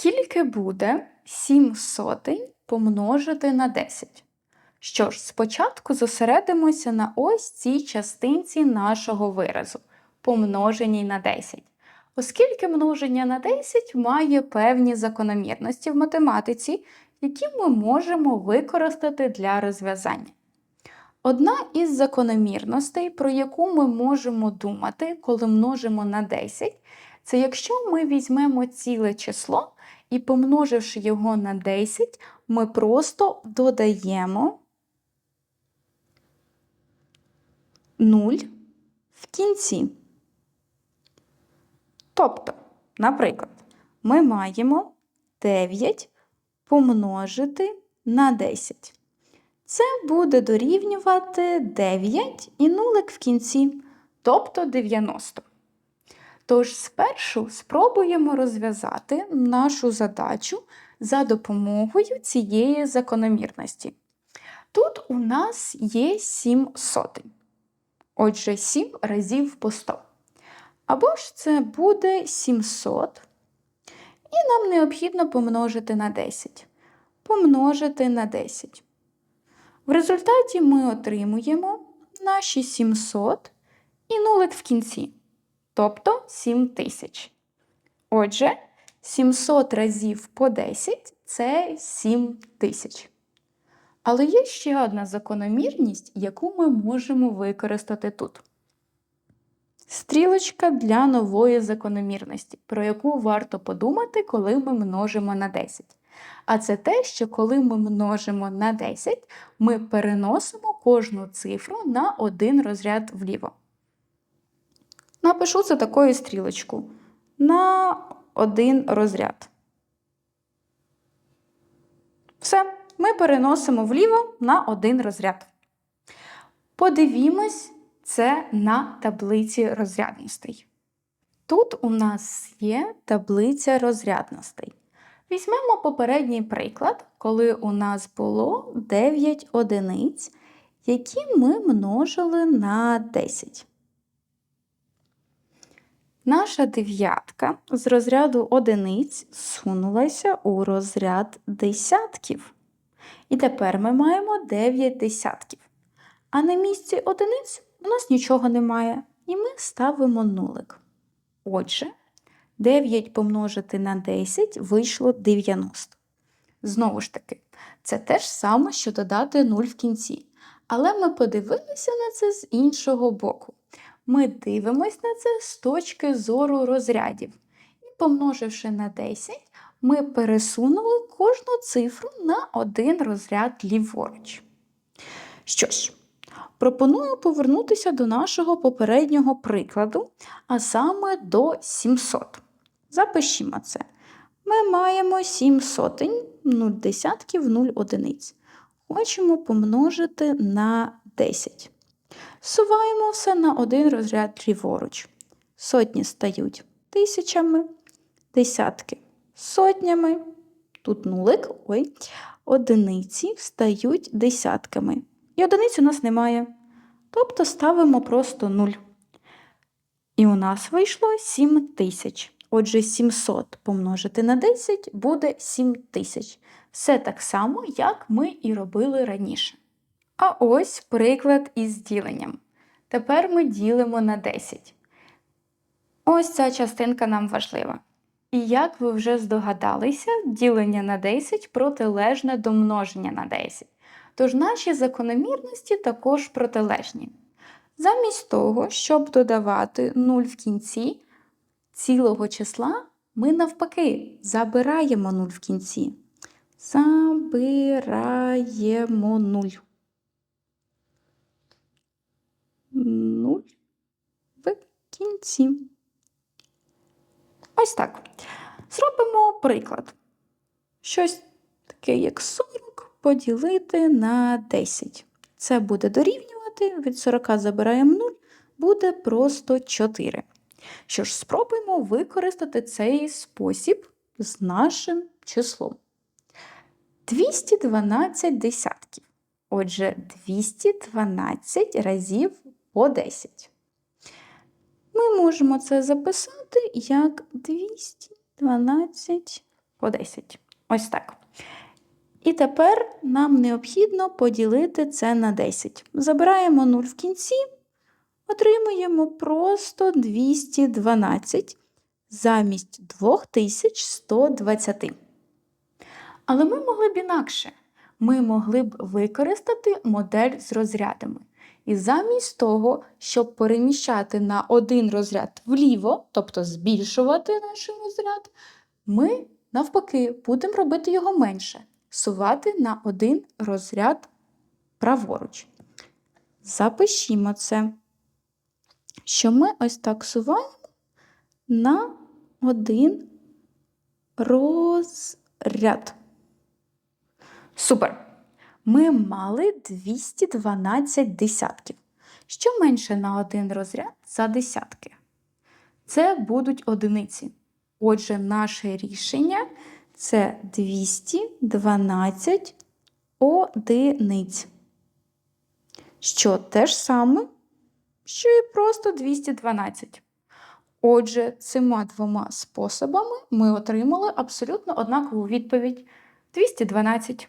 Скільки буде 7 сотень помножити на 10? Що ж, спочатку зосередимося на ось цій частинці нашого виразу, помноженій на 10. Оскільки множення на 10 має певні закономірності в математиці, які ми можемо використати для розв'язання. Одна із закономірностей, про яку ми можемо думати, коли множимо на 10, це якщо ми візьмемо ціле число і помноживши його на 10, ми просто додаємо 0 в кінці. Тобто, наприклад, ми маємо 9 помножити на 10. Це буде дорівнювати 9 і нулик в кінці, тобто 90. Тож спершу спробуємо розв'язати нашу задачу за допомогою цієї закономірності. Тут у нас є 7 сотень. Отже, 7 разів по 100. Або ж це буде 700. І нам необхідно помножити на 10. Помножити на 10. В результаті ми отримуємо наші 700 і нулик в кінці, тобто 7000. Отже, 700 разів по 10 це 7000. Але є ще одна закономірність, яку ми можемо використати тут. Стрілочка для нової закономірності, про яку варто подумати, коли ми множимо на 10. А це те, що коли ми множимо на 10, ми переносимо кожну цифру на один розряд вліво. Напишу це такою стрілочку на один розряд. Все, ми переносимо вліво на один розряд. Подивімось це на таблиці розрядностей. Тут у нас є таблиця розрядностей. Візьмемо попередній приклад, коли у нас було 9 одиниць, які ми множили на 10. Наша дев'ятка з розряду одиниць сунулася у розряд десятків. І тепер ми маємо 9 десятків. А на місці одиниць у нас нічого немає, і ми ставимо нулик. Отже, 9 помножити на 10 вийшло 90. Знову ж таки, це те ж саме, що додати 0 в кінці. Але ми подивилися на це з іншого боку. Ми дивимося на це з точки зору розрядів. І помноживши на 10, ми пересунули кожну цифру на один розряд ліворуч. Що ж, пропоную повернутися до нашого попереднього прикладу, а саме до 700. Запишімо це. Ми маємо 7 сотень, 0 десятків, 0 одиниць. Хочемо помножити на 10. Суваємо все на один розряд ліворуч. Сотні стають тисячами, десятки сотнями. Тут нулик, ой, одиниці стають десятками. І одиниць у нас немає. Тобто ставимо просто 0. І у нас вийшло 7 тисяч. Отже, 700 помножити на 10 буде 7000. Все так само, як ми і робили раніше. А ось приклад із діленням. Тепер ми ділимо на 10. Ось ця частинка нам важлива. І як ви вже здогадалися, ділення на 10 протилежне до множення на 10. Тож наші закономірності також протилежні. Замість того, щоб додавати 0 в кінці цілого числа, ми навпаки забираємо 0 в кінці. Забираємо 0. 0 в кінці. Ось так. Зробимо приклад. Щось таке, як 40 поділити на 10. Це буде дорівнювати, від 40 забираємо 0, буде просто 4. Що ж, спробуємо використати цей спосіб з нашим числом. 212 десятків. Отже, 212 разів по 10. Ми можемо це записати як 212 по 10. Ось так. І тепер нам необхідно поділити це на 10. Забираємо 0 в кінці, отримуємо просто 212 замість 2120. Але ми могли б інакше. Ми могли б використати модель з розрядами. І замість того, щоб переміщати на один розряд вліво, тобто збільшувати наш розряд, ми навпаки будемо робити його менше, сувати на один розряд праворуч. Запишімо це, що ми ось так суваємо на один розряд. Супер! Ми мали 212 десятків. Що менше на один розряд за десятки? Це будуть одиниці. Отже, наше рішення це 212 одиниць. Що те ж саме, що і просто 212. Отже, цими двома способами ми отримали абсолютно однакову відповідь 212.